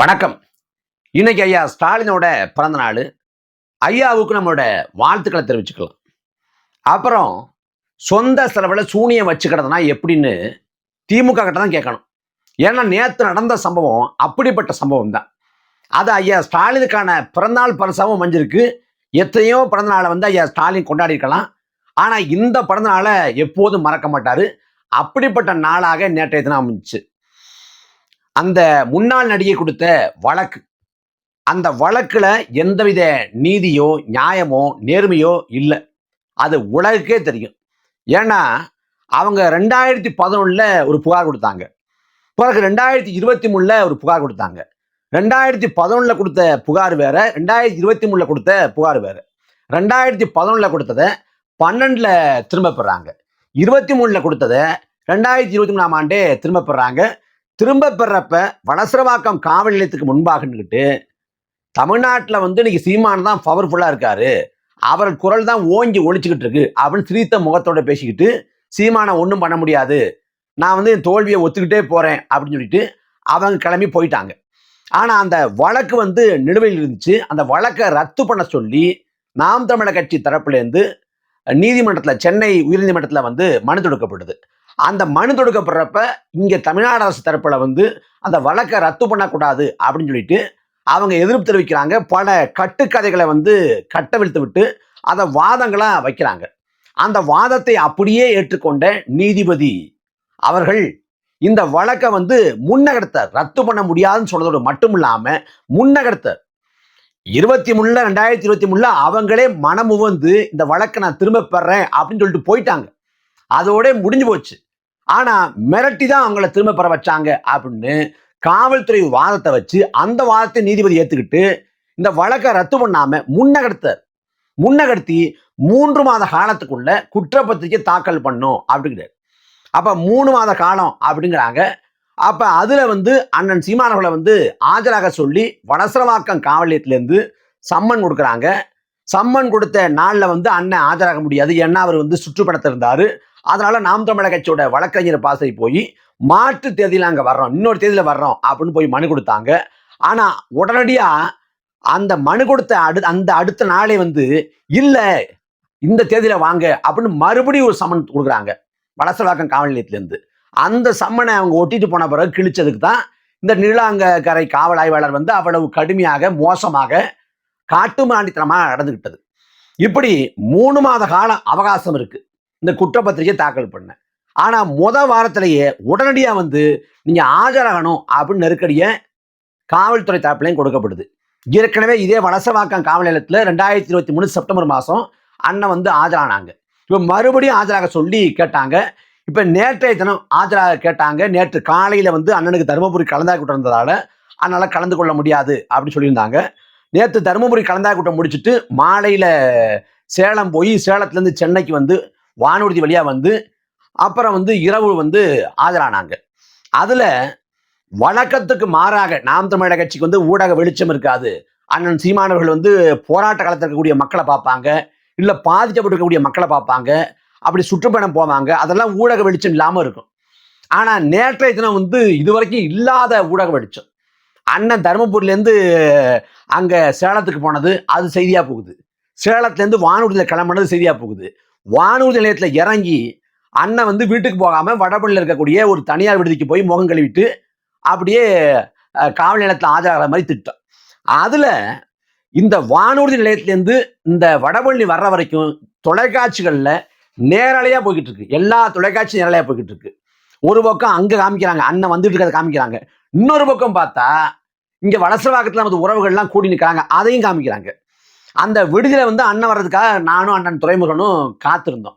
வணக்கம். இன்னைக்கு ஐயா ஸ்டாலினோட பிறந்த நாள். ஐயாவுக்கு நம்மளோட வாழ்த்துக்களை தெரிவிச்சுக்கலாம். அப்புறம் சொந்த செலவில் சூனியம் வச்சுக்கிறதுனா எப்படின்னு திமுக கிட்ட தான் கேட்கணும். ஏன்னா நேற்று நடந்த சம்பவம் அப்படிப்பட்ட சம்பவம் தான். அது ஐயா ஸ்டாலினுக்கான பிறந்தநாள் பரிசாகவும் அமைஞ்சிருக்கு. எத்தனையோ பிறந்தநாளை வந்து ஐயா ஸ்டாலின் கொண்டாடி இருக்கலாம் ஆனால் இந்த பிறந்தநாளை எப்போதும் மறக்க மாட்டார். அப்படிப்பட்ட நாளாக நேற்றைய தினம் அமைஞ்சிச்சு. அந்த முன்னாள் நடிகை கொடுத்த வழக்கு. அந்த வழக்கில் எந்தவித நீதியோ நியாயமோ நேர்மையோ இல்லை. அது உலகுக்கே தெரியும். ஏன்னா அவங்க ரெண்டாயிரத்தி பதினொன்றில் ஒரு புகார் கொடுத்தாங்க. பிறகு ரெண்டாயிரத்தி இருபத்தி மூணில் ஒரு புகார் கொடுத்தாங்க. ரெண்டாயிரத்தி பதினொன்றில் கொடுத்த புகார் வேற ரெண்டாயிரத்தி இருபத்தி மூணில் கொடுத்த புகார் வேற. ரெண்டாயிரத்தி பதினொன்றில் கொடுத்ததை பன்னெண்டில் திரும்ப பெறாங்க. இருபத்தி மூணில் கொடுத்ததை ரெண்டாயிரத்தி இருபத்தி மூணாம் ஆண்டே திரும்ப பெறாங்க. திரும்ப பெறப்ப வனசரவாக்கம் காவல் நிலையத்துக்கு முன்பாகன்னுக்கிட்டு தமிழ்நாட்டில் வந்து இன்னைக்கு சீமான் தான் பவர்ஃபுல்லாக இருக்காரு. அவர் குரல் தான் ஓங்கி ஒழிச்சுக்கிட்டு இருக்கு. அப்படின்னு சிரித்த முகத்தோட பேசிக்கிட்டு சீமானை ஒன்றும் பண்ண முடியாது. நான் வந்து என் தோல்வியை ஒத்துக்கிட்டே போகிறேன் அப்படின்னு சொல்லிட்டு அவங்க கிளம்பி போயிட்டாங்க. ஆனால் அந்த வழக்கு வந்து நிலுவையில் இருந்துச்சு. அந்த வழக்கை ரத்து பண்ண சொல்லி நாம் தமிழர் கட்சி தரப்புலேருந்து நீதிமன்றத்தில் சென்னை உயர்நீதிமன்றத்தில் வந்து மனு தொடுக்கப்படுது. அந்த மனு தொடுக்கப்படுறப்ப இங்கே தமிழ்நாடு அரசு தரப்பில் வந்து அந்த வழக்கை ரத்து பண்ணக்கூடாது அப்படின்னு சொல்லிட்டு அவங்க எதிர்ப்பு தெரிவிக்கிறாங்க. பல கட்டுக்கதைகளை வந்து கட்டவிழ்த்து விட்டு அதை வாதங்களாக வைக்கிறாங்க. அந்த வாதத்தை அப்படியே ஏற்றுக்கொண்ட நீதிபதி அவர்கள் இந்த வழக்கை வந்து முன்னகர்த்த ரத்து பண்ண முடியாதுன்னு சொன்னதோடு மட்டும் இல்லாமல் முன்னகர்த்த இருபத்தி மூணுல ரெண்டாயிரத்தி இருபத்தி மூணுல அவங்களே மனமுவந்து இந்த வழக்கை நான் திரும்ப பெறேன் அப்படின்னு சொல்லிட்டு போயிட்டாங்க. அதோட முடிஞ்சு போச்சு. ஆனா மிரட்டி தான் அவங்கள திரும்ப பெற வச்சாங்க அப்படின்னு காவல்துறை வாதத்தை வச்சு அந்த வாதத்தை நீதிபதி ஏத்துக்கிட்டு இந்த வழக்கை ரத்து பண்ணாம முன்னகர்த்தார் முன்னகர்த்தி மூன்று மாத காலத்துக்குள்ள குற்றப்பத்திரிக்கை தாக்கல் பண்ணும் அப்படிங்கிறார். அப்ப மூணு மாத காலம் அப்படிங்கிறாங்க. அப்ப அதுல வந்து அண்ணன் சீமானவர்களை வந்து ஆஜராக சொல்லி வடசரவாக்கம் காவல் நிலையத்திலேருந்து சம்மன் கொடுக்குறாங்க. சம்மன் கொடுத்த நாளில் வந்து அண்ணன் ஆஜராக முடியாது. ஏன்னா அவர் வந்து சுற்றுப்படத்திருந்தாரு அதனால நாம் தமிழக கட்சியோட வழக்கறிஞர் பாசை போய் மாற்று தேதியில் அங்கே வர்றோம் இன்னொரு தேதியில் வர்றோம் அப்படின்னு போய் மனு கொடுத்தாங்க. ஆனால் உடனடியாக அந்த மனு கொடுத்த அடு அந்த அடுத்த நாளே வந்து இல்லை இந்த தேதியில் வாங்க அப்படின்னு மறுபடியும் ஒரு சம்மன் கொடுக்குறாங்க. வடசவாக்கம் காவல் நிலையத்திலேருந்து. அந்த சம்மனை அவங்க ஒட்டிட்டு போன பிறகு கிழிச்சதுக்கு தான் இந்த நீலாங்கரை காவல் ஆய்வாளர் வந்து அவ்வளவு கடுமையாக மோசமாக காட்டுமாண்டித்தனமாக நடந்துக்கிட்டது இப்படி மூணு மாத காலம் அவகாசம் இருக்குது இந்த குற்றப்பத்திரிகை தாக்கல் பண்ணேன். ஆனால் முத வாரத்திலேயே உடனடியாக வந்து நீங்கள் ஆஜராகணும் அப்படின்னு நெருக்கடியை காவல்துறை தரப்புலையும் கொடுக்கப்படுது. ஏற்கனவே இதே வலசவாக்கம் காவல் நிலையத்தில் ரெண்டாயிரத்தி இருபத்தி மூணு செப்டம்பர் மாதம் அண்ணன் வந்து ஆஜரானாங்க. இப்போ மறுபடியும் ஆஜராக சொல்லி கேட்டாங்க. இப்போ நேற்றைய தினம் ஆஜராக கேட்டாங்க. நேற்று காலையில் வந்து அண்ணனுக்கு தருமபுரி கலந்தாய் கூட்டம் இருந்ததால் அதனால் கலந்து கொள்ள முடியாது அப்படின்னு சொல்லியிருந்தாங்க. நேற்று தருமபுரி கலந்தாய் கூட்டம் முடிச்சுட்டு மாலையில் சேலம் போய் சேலத்துலேருந்து சென்னைக்கு வந்து வானூர்தி வழியாக வந்து அப்புறம் வந்து இரவு வந்து ஆஜரானாங்க. அதில் வழக்கத்துக்கு மாறாக நாம் தமிழக கட்சிக்கு வந்து ஊடக வெளிச்சம் இருக்காது. அண்ணன் சீமானவர்கள் வந்து போராட்ட காலத்தில் இருக்கக்கூடிய மக்களை பார்ப்பாங்க. இல்லை பாதிக்கப்பட்டிருக்கக்கூடிய மக்களை பார்ப்பாங்க. அப்படி சுற்றுப்பயணம் போவாங்க. அதெல்லாம் ஊடக வெளிச்சம் இல்லாமல் இருக்கும். ஆனால் நேற்றைய தினம் வந்து இதுவரைக்கும் இல்லாத ஊடக வெளிச்சம். அண்ணன் தருமபுரிலேருந்து அங்கே சேலத்துக்கு போனது அது செய்தியாக போகுது. சேலத்துலேருந்து வானூர்தியில் கிளம்புனது செய்தியாக போகுது. வானூர்தி நிலையத்தில் இறங்கி அண்ணன் வந்து வீட்டுக்கு போகாமல் வடபள்ளியில் இருக்கக்கூடிய ஒரு தனியார் விடுதிக்கு போய் முகம் கழுவிட்டு அப்படியே காவல் நிலையத்தில் ஆஜராகிற மாதிரி திட்டம். அதில் இந்த வானூர்தி நிலையத்திலேருந்து இந்த வடபழனி வர்ற வரைக்கும் தொலைக்காட்சிகளில் நேரலையாக போய்கிட்டு இருக்கு. எல்லா தொலைக்காட்சியும் நேரலையாக போய்கிட்டு இருக்கு. ஒரு பக்கம் அங்கே காமிக்கிறாங்க அண்ணன் வந்துட்டு இருக்கிறத காமிக்கிறாங்க. இன்னொரு பக்கம் பார்த்தா இங்கே வலசவாக்கத்தில் நமது உறவுகள்லாம் கூடி நிற்கிறாங்க அதையும் காமிக்கிறாங்க. அந்த விடுதியில் வந்து அண்ணன் வர்றதுக்காக நானும் அண்ணன் துறைமுகனும் காத்திருந்தோம்.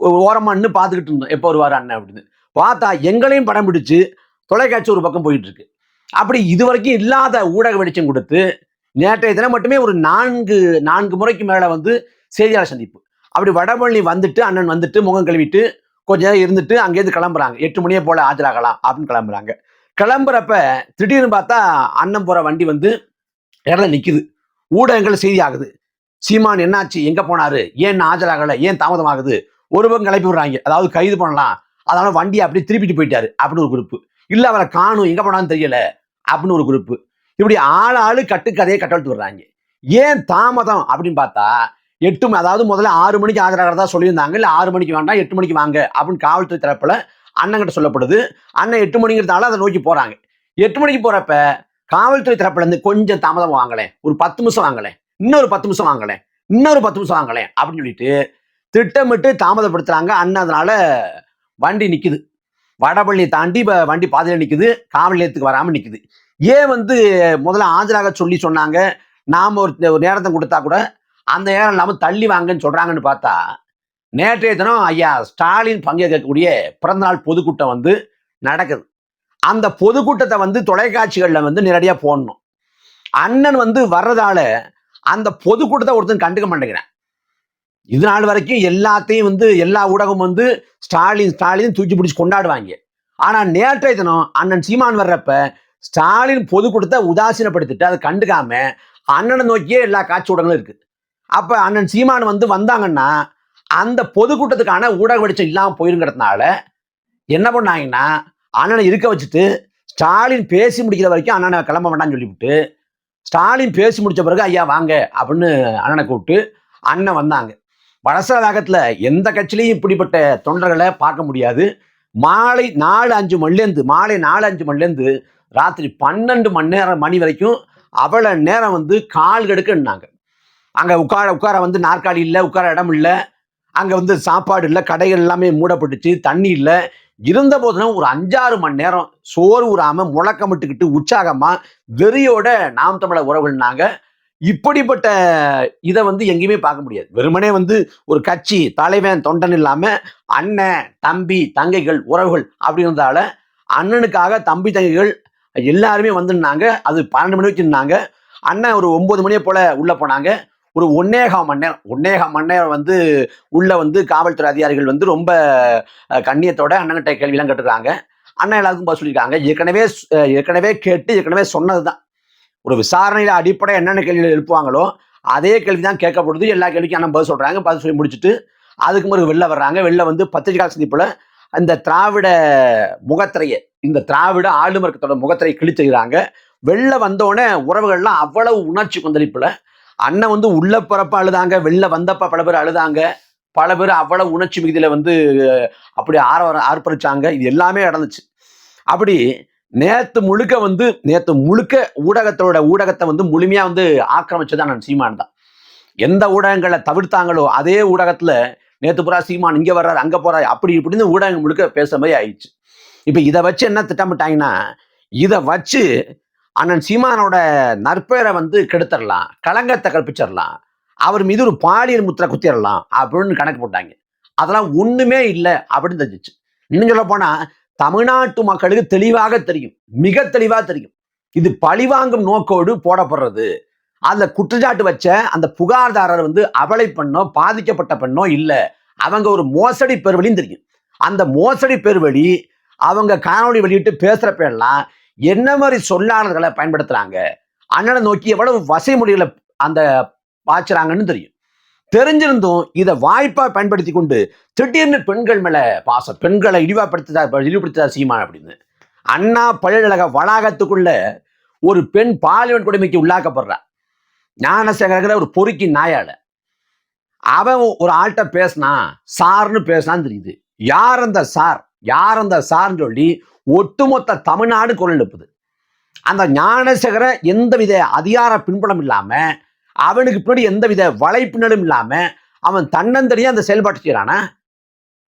ஓரமாக நின்று பார்த்துக்கிட்டு இருந்தோம். எப்போ வருவார் அண்ணன் அப்படின்னு. பார்த்தா எங்களையும் படம் பிடிச்சு தொலைக்காட்சி ஒரு பக்கம் போயிட்டு இருக்கு. அப்படி இதுவரைக்கும் இல்லாத ஊடக வெளிச்சம் கொடுத்து நேற்றைய தினம் மட்டுமே ஒரு நான்கு நான்கு முறைக்கு மேலே வந்து செய்தியாளர் சந்திப்பு. அப்படி வடபழனி வந்துட்டு அண்ணன் வந்துட்டு முகம் கழுவிட்டு கொஞ்ச நேரம் இருந்துட்டு அங்கேருந்து கிளம்புறாங்க. எட்டு மணியை போல ஆஜராகலாம் அப்படின்னு கிளம்புறாங்க. கிளம்புறப்ப திடீர்னு பார்த்தா அண்ணன் போகிற வண்டி வந்து இடத்துல நிற்கிது ஊடகங்கள் செய்தி ஆகுது சீமான் என்னாச்சு? எங்க போனாரு? ஏன் ஆஜராகல? ஏன் தாமதமாகுது? ஒரு பக்கம் கிளப்பி விடுறாங்க. அதாவது கைது பண்ணலாம். அதனால வண்டியை அப்படியே திருப்பிட்டு போயிட்டாரு அப்படின்னு ஒரு குரூப் இல்ல அவரை காணும். எங்க போனான்னு தெரியல அப்படின்னு ஒரு குரூப் இப்படி ஆள் ஆளு கட்டுக்கதையை கட்டெழுத்து விடுறாங்க. ஏன் தாமதம் அப்படின்னு பார்த்தா எட்டு அதாவது முதல்ல ஆறு மணிக்கு ஆஜராகிறதா சொல்லியிருந்தாங்க. இல்லை ஆறு மணிக்கு வேண்டாம் எட்டு மணிக்கு வாங்க அப்படின்னு காவல்துறை தரப்புல அண்ணன்கிட்ட சொல்லப்படுது. அண்ணன் எட்டு மணிங்கிறதுனால அதை நோக்கி போறாங்க. எட்டு மணிக்கு போறப்ப காவல்துறை தரப்புல இருந்து கொஞ்சம் தாமதம் வாங்கலேன் ஒரு பத்து நிமிஷம் வாங்கலேன் இன்னொரு பத்து நிமிஷம் வாங்கலேன் இன்னொரு பத்து நிமிஷம் வாங்கலேன் அப்படின்னு சொல்லிட்டு திட்டமிட்டு தாமதப்படுத்துறாங்க. அண்ணன் அதனால வண்டி நிற்குது வடபள்ளி தாண்டி இப்போ வண்டி பாதையில் நிற்குது காவல் நிலையத்துக்கு வராமல் நிற்குது ஏன் வந்து முதல்ல ஆஜராக சொல்லி சொன்னாங்க? நாம் ஒரு ஒரு நேரத்தை கொடுத்தா கூட அந்த நேரம் இல்லாமல் தள்ளி வாங்கன்னு சொல்கிறாங்கன்னு பார்த்தா நேற்றைய தினம் ஐயா ஸ்டாலின் பங்கேற்கக்கூடிய பிறந்தநாள் பொதுக்கூட்டம் வந்து நடக்குது. அந்த பொதுக்கூட்டத்தை வந்து தொலைக்காட்சிகளில் வந்து நேரடியாக போடணும். அண்ணன் வந்து வர்றதால அந்த பொதுக்கூட்டத்தை ஒருத்தன் கண்டுக்க மாட்டேங்கிறேன். இது நாள் வரைக்கும் எல்லாத்தையும் வந்து எல்லா ஊடகம் வந்து ஸ்டாலின் ஸ்டாலின் தூக்கி பிடிச்சி கொண்டாடுவாங்க. ஆனால் நேற்றைய தினம் அண்ணன் சீமான் வர்றப்ப ஸ்டாலின் பொதுக்கூட்டத்தை உதாசீனப்படுத்திட்டு அதை கண்டுக்காம அண்ணனை நோக்கியே எல்லா காட்சி ஊடகங்களும் இருக்குது அப்போ அண்ணன் சீமான் வந்து வந்தாங்கன்னா அந்த பொதுக்கூட்டத்துக்கான ஊடக வெளிச்சம் இல்லாமல் போயிருங்கிறதுனால என்ன பண்ணாங்கன்னா அண்ணனை இருக்க வச்சுட்டு ஸ்டாலின் பேசி முடிக்கிற வரைக்கும் அண்ணனை கிளம்ப வேண்டாம்னு சொல்லிவிட்டு ஸ்டாலின் பேசி முடித்த பிறகு ஐயா வாங்க அப்படின்னு அண்ணனை கூப்பிட்டு அண்ணன் வந்தாங்க. வடசர எந்த கட்சியிலையும் இப்படிப்பட்ட தொண்டர்களை பார்க்க முடியாது. மாலை நாலு அஞ்சு மணிலேருந்து மாலை நாலு அஞ்சு மணிலேருந்து ராத்திரி பன்னெண்டு மணி நேரம் மணி வரைக்கும் அவ்வளோ நேரம் வந்து கால் கெடுக்கன்னாங்க. அங்கே உட்கார உட்கார வந்து நாற்காலி இல்லை உட்கார இடம் இல்லை. அங்கே வந்து சாப்பாடு இல்லை கடைகள் எல்லாமே மூடப்பட்டுச்சு தண்ணி இல்லை. இருந்த போதுனா ஒரு அஞ்சாறு மணி நேரம் சோறு ஊறாம முழக்கமிட்டுக்கிட்டு உற்சாகமா வெறியோட நாம் தமிழர் உறவுகள்னாங்க இப்படிப்பட்ட இதை வந்து எங்கேயுமே பார்க்க முடியாது. வெறுமனே வந்து ஒரு கட்சி தலைவன் தொண்டன் இல்லாம அண்ணன் தம்பி தங்கைகள் உறவுகள் அப்படின்றதால அண்ணனுக்காக தம்பி தங்கைகள் எல்லாருமே வந்துருந்தாங்க அது பன்னெண்டு மணி வச்சுருந்தாங்க அண்ணன் ஒரு ஒன்பது மணியை போல உள்ள போனாங்க. ஒரு ஒன்னேகா மணி நேரம் ஒன்னேகால் மணி நேரம் வந்து உள்ள வந்து காவல்துறை அதிகாரிகள் வந்து ரொம்ப கண்ணியத்தோட அண்ணன்கிட்ட கேள்விலாம் கேட்டுருக்காங்க அண்ணன் எல்லாருக்கும் பதில் சொல்லியிருக்காங்க. ஏற்கனவே ஏற்கனவே கேட்டு ஏற்கனவே சொன்னது தான் ஒரு விசாரணையில அடிப்படை என்னென்ன கேள்விகள் எழுப்புவாங்களோ அதே கேள்வி தான் கேட்கப்படுது. எல்லா கேள்விக்கும் அண்ணன் பதில் சொல்றாங்க. பதில் சொல்லி முடிச்சுட்டு அதுக்கு பிறகு வெளில வர்றாங்க. வெளில வந்து பத்திரிகை சந்திப்புல அந்த திராவிட முகத்திரையை இந்த திராவிட ஆளுமர்க்கத்தோட முகத்திரையை கிழிச்சுக்கிறாங்க வெளில வந்தோடனே உறவுகள்லாம் அவ்வளவு உணர்ச்சி கொந்தளிப்புல அண்ணன் வந்து உள்ள பிறப்ப அழுதாங்க வெளில வந்தப்ப பல பேர் அழுதாங்க. பல பேர் அவ்வளவு உணர்ச்சி மிகுதியில வந்து அப்படி ஆர ஆர்ப்பரிச்சாங்க. இது எல்லாமே நடந்துச்சு. அப்படி நேத்து முழுக்க வந்து நேத்து முழுக்க ஊடகத்தோட ஊடகத்தை வந்து முழுமையா வந்து ஆக்கிரமிச்சதான் நான் சீமான் தான். எந்த ஊடகங்களை தவிர்த்தாங்களோ அதே ஊடகத்துல நேத்து புறா சீமான் இங்க வர்றாரு அங்க போறாரு அப்படி இப்படின்னு ஊடகம் முழுக்க பேசுற மாதிரி ஆயிடுச்சு. இப்ப இதை வச்சு என்ன திட்டமிட்டாங்கன்னா இதை வச்சு அண்ணன் சீமானோட நற்பெயரை வந்து கெடுத்துடலாம் களங்கத்தை கற்பிச்சிடலாம் அவர் மீது ஒரு பாலியல் முத்திரை குத்திடலாம் அப்படின்னு கணக்கு போட்டாங்க. அதெல்லாம் ஒண்ணுமே இல்லை அப்படின்னு தெரிஞ்சிச்சு. இன்னும் சொல்ல போனா தமிழ்நாட்டு மக்களுக்கு தெளிவாக தெரியும் மிக தெளிவா தெரியும். இது பழிவாங்கும் நோக்கோடு போடப்படுறது. அந்த குற்றச்சாட்டு வச்ச அந்த புகார்தாரர் வந்து அவளை பெண்ணோ பாதிக்கப்பட்ட பெண்ணோ இல்லை. அவங்க ஒரு மோசடி பெருவழின்னு தெரியும். அந்த மோசடி பெருவழி அவங்க காணொலி வெளியிட்டு பேசுறப்ப எல்லாம் என்ன மாதிரி சொல்லாளர்களை பயன்படுத்துறாங்க? அண்ணனை நோக்கி எவ்வளவு வசை முடிகளை அந்த பாய்ச்சுறாங்கன்னு தெரியும். தெரிஞ்சிருந்தும் இதை வாய்ப்பா பயன்படுத்தி கொண்டு திடீர்னு பெண்கள் மேல பாசம் பெண்களை இழிவாப்படுத்தா இழிவுபடுத்ததா சீமான் அப்படின்னு. அண்ணா பல்கழக வளாகத்துக்குள்ள ஒரு பெண் பாலியல் கொடுமைக்கு உள்ளாக்கப்படுறா. ஞானசேகரங்கிற ஒரு பொறுக்கி நாயால. அவன் ஒரு ஆள்கிட்ட பேசினா சார்னு பேசினான்னு தெரியுது. யார் அந்த சார்? யார் அந்த சார்ன்னு சொல்லி ஒட்டுமொத்த தமிழ்நாடு குரல் எழுப்புது. அந்த ஞானசேகர எந்தவித அதிகார பின்புலம் இல்லாம அவனுக்கு பின்னாடி எந்தவித வலைப்பின்னலும் இல்லாம அவன் தன்னந்தனியாக அந்த செயல்பாட்டு செய்யறானா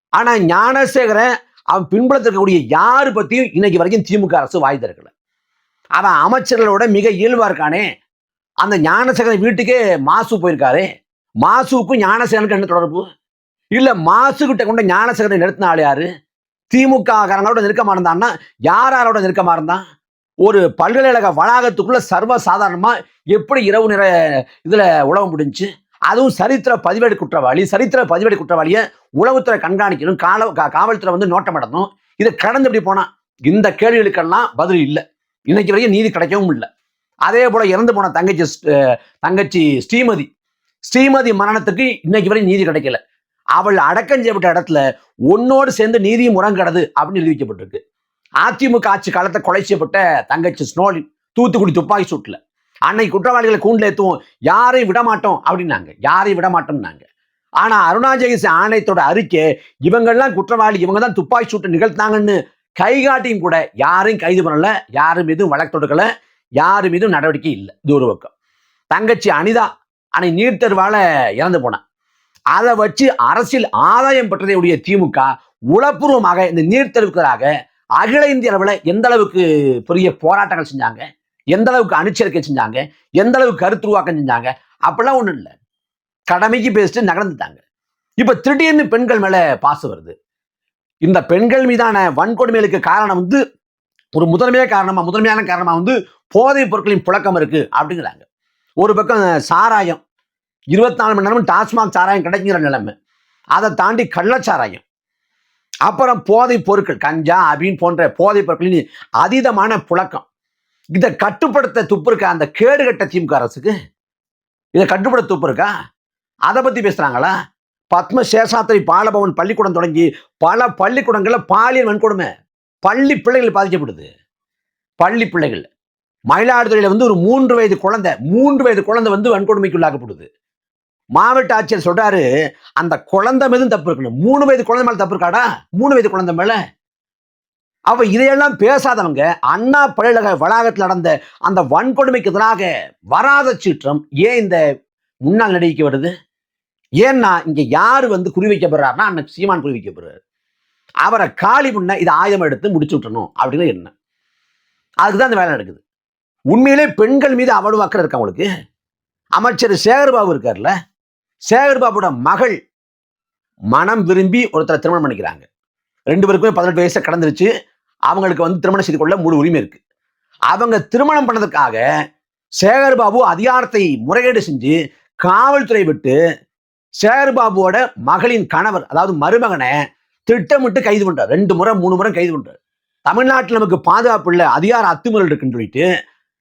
ஆனா ஞானசேகர அவன் பின்புலத்தில் இருக்கக்கூடிய யாரு பத்தியும் இன்னைக்கு வரைக்கும் திமுக அரசு வாய் திறக்கல. அவன் அமைச்சர்களோட மிக இயல்பா இருக்கானே. அந்த ஞானசேகரன் வீட்டுக்கே மாசு போயிருக்காரு. மாசுவுக்கும் ஞானசேகரனுக்கு என்ன தொடர்பு? இல்ல மாசு கிட்ட கொண்ட ஞானசேகரனை நிறுத்தின ஆள் யாரு? திமுக காரங்களோட நெருக்கமா இருந்தான்னா யார் யாரோட நெருக்கமா இருந்தான் ஒரு பல்கலைக்கழக வளாகத்துக்குள்ள சர்வ சாதாரணமா எப்படி இரவு நிற இதுல உழவு முடிஞ்சுச்சு அதுவும் சரித்திர பதிவேடு குற்றவாளி சரித்திர பதிவேடு குற்றவாளியை உளவுத்துறை கண்காணிக்கணும் கால கா- காவல்துறை வந்து நோட்டமிடணும். இதை கடந்து இப்படி போனா? இந்த கேள்விகளுக்கெல்லாம் பதில் இல்லை. இன்னைக்கு வரைக்கும் நீதி கிடைக்கவும் இல்லை. அதே போல இறந்து போன தங்கச்சி தங்கச்சி ஸ்ரீமதி ஸ்ரீமதி மரணத்துக்கு இன்னைக்கு வரையும் நீதி கிடைக்கல. அவள் அடக்கம் செய்யப்பட்ட இடத்துல உன்னோடு சேர்ந்து நீதியும் முரங்கடது அப்படின்னு நிரூபிக்கப்பட்டிருக்கு. அதிமுக ஆட்சி காலத்தை கொலை செய்யப்பட்ட தங்கச்சி ஸ்னோலின் தூத்துக்குடி துப்பாக்கி சூட்டில். அன்னைக்கு குற்றவாளிகளை கூண்டில் ஏற்றுவோம் யாரையும் விட மாட்டோம் அப்படின்னாங்க. யாரையும் விட ஆனால் ஆனா ஆணையத்தோட அறிக்கை இவங்கெல்லாம் குற்றவாளி இவங்க தான் துப்பாக்கி சூட்டை நிகழ்த்தாங்கன்னு கைகாட்டியும் கூட யாரையும் கைது பண்ணல யாரு மீதும் வழக்கு தொடுக்கலை யாரு மீதும் நடவடிக்கை இல்லை. இது ஒரு பக்கம். தங்கச்சி அனிதா அன்னை நீட் தேர்வால இறந்து போனான் அதை வச்சு அரசியல் ஆதாயம் பெற்றதையுடைய திமுக உளப்பூர்வமாக இந்த நீட் தேர்வுக்காக அகில இந்திய அளவில் எந்த அளவுக்கு பெரிய போராட்டங்கள் செஞ்சாங்க எந்த அளவுக்கு அனுச்சரிக்கை செஞ்சாங்க எந்த அளவுக்கு கருத்துருவாக்கம் செஞ்சாங்க அப்படிலாம் ஒன்றும் இல்லை. கடமைக்கு பேசிட்டு நகர்ந்துட்டாங்க. இப்போ திடீர்னு பெண்கள் மேலே பாசு வருது. இந்த பெண்கள் மீதான வன்கொடுமைகளுக்கு காரணம் வந்து ஒரு முதன்மையான காரணமாக முதன்மையான காரணமாக வந்து போதைப் பொருட்களின் புழக்கம் இருக்கு அப்படிங்கிறாங்க. ஒரு பக்கம் சாராயம் இருபத்தி நாலு மணி நேரமும் டாஸ்மாக் சாராயம் கிடைக்கிற நிலைமை. அதை தாண்டி கள்ளச்சாராயம். அப்புறம் போதைப் பொருட்கள் கஞ்சா அபின் போன்ற போதைப் பொருட்களின் அதீதமான புழக்கம். இதை கட்டுப்படுத்த துப்பு இருக்கா அந்த கேடுகட்ட திமுக அரசுக்கு? இதை கட்டுப்படுத்த துப்பு இருக்கா அதை பத்தி பேசுறாங்களா? பத்ம சேஷாத்திரி பாலபவன் பள்ளிக்கூடம் தொடங்கி பல பள்ளிக்கூடங்களில் பாலியல் வன்கொடுமை. பள்ளி பிள்ளைகள் பாதிக்கப்படுது. பள்ளி பிள்ளைகள். மயிலாடுதுறையில் வந்து ஒரு மூன்று வயது குழந்தை மூன்று வயது குழந்தை வந்து வன்கொடுமைக்குள்ளாக்கப்படுது மாவட்ட ஆட்சியர் சொல்றாரு அந்த குழந்தை மீதும் தப்பு இருக்கணும். மூணு வயது குழந்தை மேல தப்பு இருக்காடா? மூணு வயது குழந்தை மேல. அவ இதையெல்லாம் பேசாதவங்க அண்ணா பல்கலைக்கழக வளாகத்தில் நடந்த அந்த வன்கொடுமைக்கு எதிராக வராத சீற்றம் ஏன் இந்த முன்னாள் நடிகைக்கு வருது? ஏன்னா இங்க யாரு வந்து குறி வைக்கப்படுறாருன்னா அண்ணன் சீமான் குறி வைக்கப்படுறாரு அவரை காலி பண்ண இதை ஆயுதம் எடுத்து முடிச்சு விட்டணும் அப்படின்னு என்ன அதுக்கு தான் இந்த வேலை நடக்குது. உண்மையிலே பெண்கள் மீது அவ்வளவு அக்கறை இருக்கா அவங்களுக்கு அமைச்சர் சேகர்பாபு இருக்கார்ல சேகர்பாபுட மகள் மனம் விரும்பி ஒருத்தரை திருமணம் பண்ணிக்கிறாங்க. ரெண்டு பேருக்குமே பதினெட்டு வயசை கடந்துருச்சு. அவங்களுக்கு வந்து திருமணம் செய்து கொள்ள முழு உரிமை இருக்கு. அவங்க திருமணம் பண்ணதுக்காக சேகர்பாபு அதிகாரத்தை முறைகேடு செஞ்சு காவல்துறை விட்டு சேகர்பாபுவோட மகளின் கணவர் அதாவது மருமகனை திட்டமிட்டு கைது பண்றார். ரெண்டு முறை மூணு முறை கைது பண்றார். தமிழ்நாட்டில் நமக்கு பாதுகாப்பு இல்லை அதிகார அத்துமுறை இருக்குன்னு சொல்லிட்டு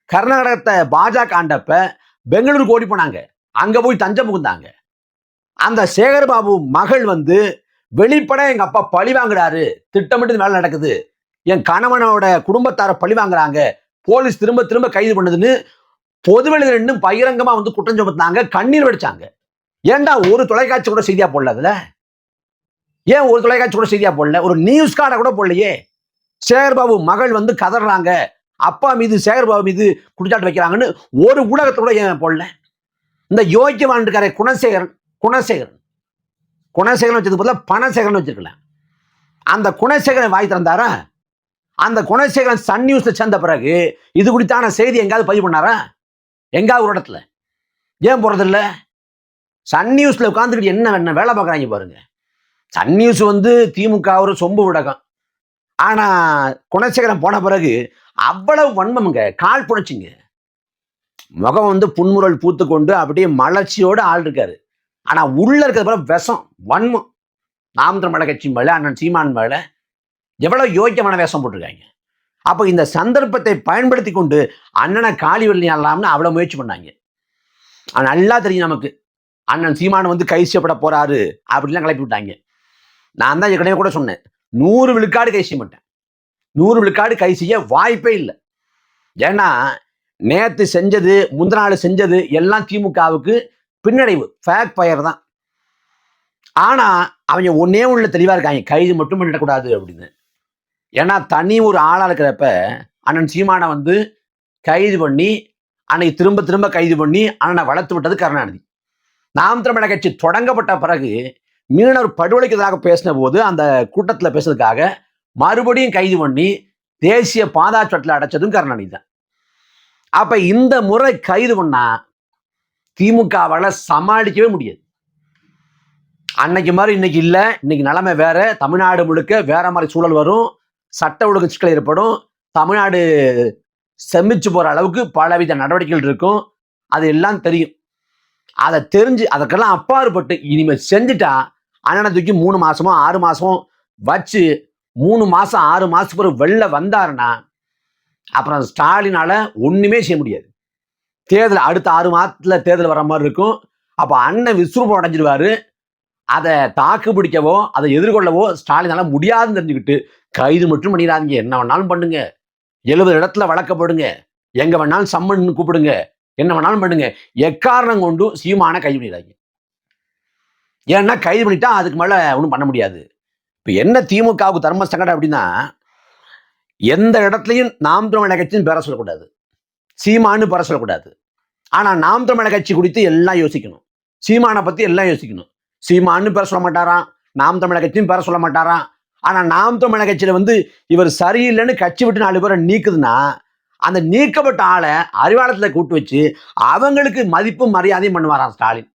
கர்நாடகத்தை பாஜக ஆண்டப்ப பெங்களூருக்கு ஓடி போனாங்க. அங்க போய் தஞ்சம் புகுந்தாங்க. அந்த சேகர்பாபு மகள் வந்து வெளிப்பட எங்க அப்பா பழி வாங்குறாரு. திட்டமிட்டு வேலை நடக்குது. என் கணவனோட குடும்பத்தார பழி வாங்குறாங்க. போலீஸ் திரும்ப திரும்ப கைது பண்ணுதுன்னு பொதுவெளியில் ரெண்டும் பகிரங்கமா வந்து குற்றம் சுமத்தாங்க கண்ணீர் வடிச்சாங்க. ஏன்டா ஒரு தொலைக்காட்சி கூட செய்தியா போடல அதுல? ஏன் ஒரு தொலைக்காட்சி கூட செய்தியா போடல? ஒரு நியூஸ் கார்டை கூட போடலையே. சேகர்பாபு மகள் வந்து கதறாங்க. அப்பா மீது சேகர்பாபு மீது குடிச்சாட்டு வைக்கிறாங்கன்னு ஒரு ஊடகத்தோட ஏன் போடல? இந்த யோக்கியவான் இருக்காரே குணசேகரன் குணசேகரன். குணசேகரன் வச்சது பதிலா பணசேகரன் வச்சிருக்கலாம் அந்த குணசேகரன் வாய் திறந்தாரா? அந்த குணசேகரன் சன் நியூஸ்ல சேர்ந்த பிறகு இது குறித்தான செய்தி எங்காவது பதிவு பண்ணாரா? எங்காவது ஒரு இடத்துல? ஏன் போகிறதில்ல சன் நியூஸ்ல உட்காந்துக்கிட்டு என்ன என்ன வேலை பார்க்குறாங்க பாருங்க. சன் நியூஸ் வந்து திமுக ஒரு சொம்பு ஊடகம். ஆனா குணசேகரன் போன பிறகு அவ்வளவு வன்மம்ங்க. கால் புணச்சிங்க முகம் வந்து புன்முறல் பூத்து கொண்டு அப்படியே மலர்ச்சியோட ஆள் இருக்காரு. ஆனா உள்ள இருக்கிறது போல விஷம் வன்மம். நாம் தமிழக கட்சி மேல அண்ணன் சீமான் மேல எவ்வளவு யோக்கியமான வேஷம் போட்டிருக்காங்க. அப்போ இந்த சந்தர்ப்பத்தை பயன்படுத்தி கொண்டு அண்ணனை காலி வெள்ளி ஆடலாம்னு அவ்வளவு முயற்சி பண்ணாங்க. நல்லா தெரியும் நமக்கு. அண்ணன் சீமான் வந்து கை செய்யப்பட போறாரு அப்படிலாம் கிளப்பி விட்டாங்க. நான் தான் ஏற்கனவே கூட சொன்னேன். நூறு விழுக்காடு கை செய்ய மாட்டேன் நூறு விழுக்காடு கை செய்ய வாய்ப்பே இல்லை. ஏன்னா நேத்து செஞ்சது முந்தின நாள் செஞ்சது எல்லாம் திமுகவுக்கு பின்னடைவு ஃபேக் பயர் தான். ஆனால் அவங்க ஒன்னே உள்ள தெளிவாக இருக்காங்க. கைது மட்டும் பண்ணிடக்கூடாது அப்படின்னு. ஏன்னா தனி ஒரு ஆளாக இருக்கிறப்ப அண்ணன் சீமானை வந்து கைது பண்ணி அன்னைக்கு திரும்ப திரும்ப கைது பண்ணி அண்ணனை வளர்த்து விட்டது கருணாநிதி. நாம் தமிழக கட்சி தொடங்கப்பட்ட பிறகு மீனவர் படுகொலைக்கு எதிராக பேசின போது அந்த கூட்டத்தில் பேசுறதுக்காக மறுபடியும் கைது பண்ணி தேசிய பாதாச்சட்டத்தில் அடைச்சதும் கருணாநிதி தான். அப்போ இந்த முறை கைது பண்ணால் திமுகவால சமாளிக்கவே முடியாது. அன்னைக்கு மாதிரி இன்னைக்கு இல்லை. இன்னைக்கு நிலைமை வேற. தமிழ்நாடு முழுக்க வேற மாதிரி சூழல் வரும். சட்ட ஒழுங்கு சிக்கல் ஏற்படும். தமிழ்நாடு செமிச்சு போற அளவுக்கு பலவித நடவடிக்கைகள் இருக்கும். அது எல்லாம் தெரியும். அதை தெரிஞ்சு அதற்கெல்லாம் அப்பாற்பட்டு இனிமேல் செஞ்சுட்டா அண்ணனை தூக்கி மூணு மாசமோ ஆறு மாசமோ வச்சு மூணு மாசம் ஆறு மாசத்துக்கு ஒரு வெளில வந்தாருன்னா அப்புறம் ஸ்டாலினால ஒண்ணுமே செய்ய முடியாது. தேர்தல் அடுத்த ஆறு மாதத்துல தேர்தல் வர மாதிரி இருக்கும். அப்போ அண்ணன் விஸ்வரூபம் அடைஞ்சிருவாரு. அதை தாக்கு பிடிக்கவோ அதை எதிர்கொள்ளவோ ஸ்டாலினால முடியாதுன்னு தெரிஞ்சுக்கிட்டு கைது மட்டும் பண்ணிடாதீங்க. என்ன வேணாலும் பண்ணுங்க. எழுபது இடத்துல வழக்கப்படுங்க. எங்கே எங்க வேணாலும் சம்மன் கூப்பிடுங்க. என்ன வேணாலும் பண்ணுங்க. எக்காரணம் கொண்டும் சீமான கைது பண்ணிடாதீங்க. ஏன்னா கைது பண்ணிட்டா அதுக்கு மேலே ஒன்றும் பண்ண முடியாது. இப்போ என்ன திமுகவுக்கு தர்ம சங்கடம் அப்படின்னா எந்த இடத்துலையும் நாம் தமிழக கட்சின்னு பேர சொல்லக்கூடாது. சீமான்னு பேர சொல்லக்கூடாது. ஆனால் நாம் தமிழக கட்சி குறித்து எல்லாம் யோசிக்கணும். சீமானை பற்றி எல்லாம் யோசிக்கணும். சீமான்னு பேர சொல்ல மாட்டாராம். நாம் தமிழக கட்சியும் பேர சொல்ல மாட்டாராம். ஆனால் நாம் தமிழக கட்சியில் வந்து இவர் சரியில்லைன்னு கட்சி விட்டு நாலு பேரை நீக்குதுன்னா அந்த நீக்கப்பட்ட ஆளை அறிவாளத்தில் கூட்டு வச்சு அவங்களுக்கு மதிப்பும் மரியாதையும் பண்ணுவாராம் ஸ்டாலின்.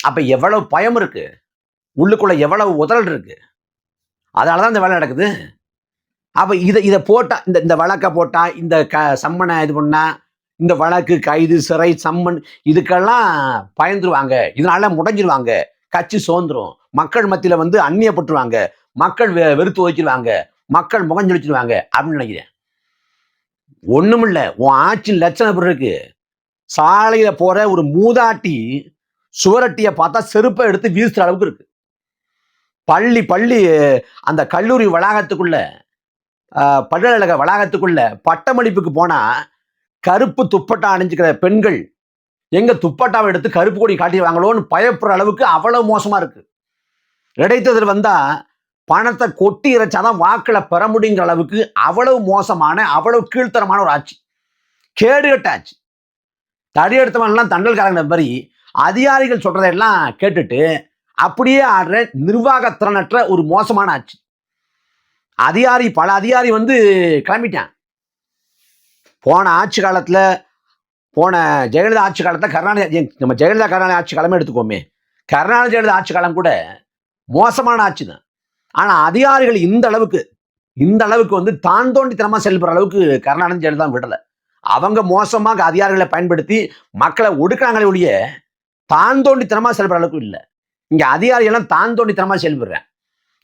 அப்போ எவ்வளவு பயம் இருக்கு. உள்ளுக்குள்ள எவ்வளவு உதறல் இருக்கு. அதனாலதான் இந்த வேலை நடக்குது. அப்போ இதை இதை போட்டா இந்த இந்த வழக்கை போட்டா இந்த க சம்மனை இது பண்ணா இந்த வழக்கு கைது சிறை சம்மன் இதுக்கெல்லாம் பயந்துருவாங்க. இதனால முடஞ்சிருவாங்க. கட்சி சோர்ந்துரும். மக்கள் மத்தியில் வந்து அந்நியப்பட்டுருவாங்க. மக்கள் வெ- வெறுத்து ஒதுக்கிடுவாங்க மக்கள் முகஞ்சொழிச்சிருவாங்க அப்படின்னு நினைக்கிறேன். ஒண்ணுமில்ல. உன் ஆட்சியின் லட்சணம் எப்படி இருக்கு? சாலையில் போகிற ஒரு மூதாட்டி சுவரட்டியை பார்த்தா செருப்பை எடுத்து வீசுகிற அளவுக்கு இருக்கு. பள்ளி பள்ளி அந்த கல்லூரி வளாகத்துக்குள்ள பல்கலைக்கழக வளாகத்துக்குள்ள பட்டமளிப்புக்கு போனால் கருப்பு துப்பட்டா அணிஞ்சுக்கிற பெண்கள் எங்க துப்பட்டாவை எடுத்து கருப்பு கொடி காட்டிடுவாங்களோன்னு பயப்படுற அளவுக்கு அவ்வளவு மோசமா இருக்கு. இடைத்தேர்தல் வந்தா பணத்தை கொட்டி இறைச்சாதான் வாக்களை பெற முடியுங்கிற அளவுக்கு அவ்வளவு மோசமான அவ்வளவு கீழ்த்தரமான ஒரு ஆட்சி. கேடுகட்ட ஆட்சி தடி எடுத்தவன்லாம் தண்டல்காரங்க மாதிரி அதிகாரிகள் சொல்றதையெல்லாம் கேட்டுட்டு அப்படியே ஆடுற நிர்வாகத்திறனற்ற ஒரு மோசமான ஆட்சி. அதிகாரி பல அதிகாரி வந்து கிளம்பிட்டான் போன ஆட்சி காலத்தில் போன ஜெயலலிதா ஆட்சி காலத்தில் கருணாநிதி நம்ம ஜெயலலிதா கருணாநிதி ஆட்சி காலமே எடுத்துக்கோமே. கருணாநிதி ஜெயலலிதா ஆட்சி காலம் கூட மோசமான ஆட்சி தான். ஆனால் அதிகாரிகள் இந்த அளவுக்கு இந்த அளவுக்கு வந்து தான் தோண்டித்தனமாக செயல்படுற அளவுக்கு கருணாநிதி ஜெயலலிதா விடலை. அவங்க மோசமாக அதிகாரிகளை பயன்படுத்தி மக்களை ஒடுக்குறாங்களே ஒழிய தான் தோண்டித்தனமாக செயல்படுற அளவுக்கு இல்லை. இங்கே அதிகாரிகள்லாம் தான் தோண்டித்தனமாக செயல்படுறேன்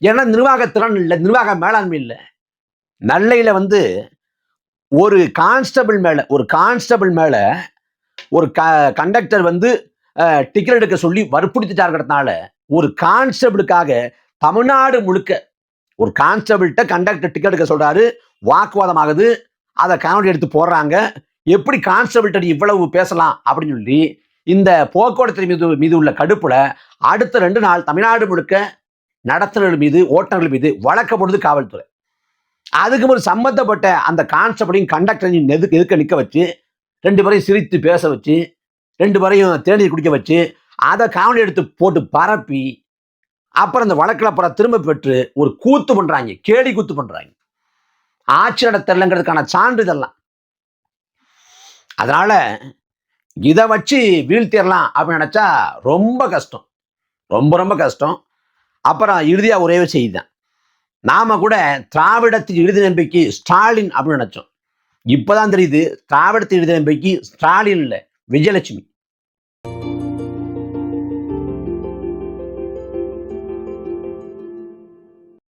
ஏன்னா நிர்வாகத்திறன் இல்லை நிர்வாக மேலாண்மை இல்லை. நல்லையில் வந்து ஒரு கான்ஸ்டபிள் மேலே ஒரு கான்ஸ்டபிள் மேலே ஒரு க கண்டக்டர் வந்து டிக்கெட் எடுக்க சொல்லி வற்புறுத்திட்டாருக்கிறதுனால ஒரு கான்ஸ்டபிளுக்காக தமிழ்நாடு முழுக்க ஒரு கான்ஸ்டபிள்கிட்ட கண்டக்டர் டிக்கெட் எடுக்க சொல்கிறாரு வாக்குவாதம் ஆகுது அதை காமெடி எடுத்து போடுறாங்க எப்படி கான்ஸ்டபிள்கிட்ட இவ்வளவு பேசலாம் அப்படின்னு சொல்லி இந்த போக்குவரத்து மீது மீது உள்ள கடுப்பில் அடுத்த ரெண்டு நாள் தமிழ்நாடு முழுக்க நடத்துனர்கள் மீது ஓட்டுநர்கள் மீது வழக்கப்படுது காவல்துறை. அதுக்கு ஒரு சம்பந்தப்பட்ட அந்த கான்ஸ்டபிளையும் கண்டக்டரையும் எதுக்கு எதுக்க நிற்க வச்சு ரெண்டு பேரையும் சிரித்து பேச வச்சு ரெண்டு பேரையும் தேநீர் குடிக்க வச்சு அதை காவலி எடுத்து போட்டு பரப்பி அப்புறம் இந்த வழக்கில் அப்புறம் திரும்ப பெற்று ஒரு கூத்து பண்ணுறாங்க கேலி கூத்து பண்ணுறாங்க ஆட்சி நடத்தலைங்கிறதுக்கான சான்றிதழ்லாம் அதனால் இதை வச்சு வீழ்த்திடலாம் அப்படின்னு நினச்சா ரொம்ப கஷ்டம். ரொம்ப ரொம்ப கஷ்டம். அப்புறம் இறுதியாக ஒரே செய்தி தான். நாம் கூட திராவிடத்தின் இறுதி நம்பிக்கை ஸ்டாலின் அப்படின்னு நினச்சோம். இப்போ தான் தெரியுது திராவிடத்தின் இறுதி நம்பிக்கை ஸ்டாலின் இல்லை விஜயலட்சுமி.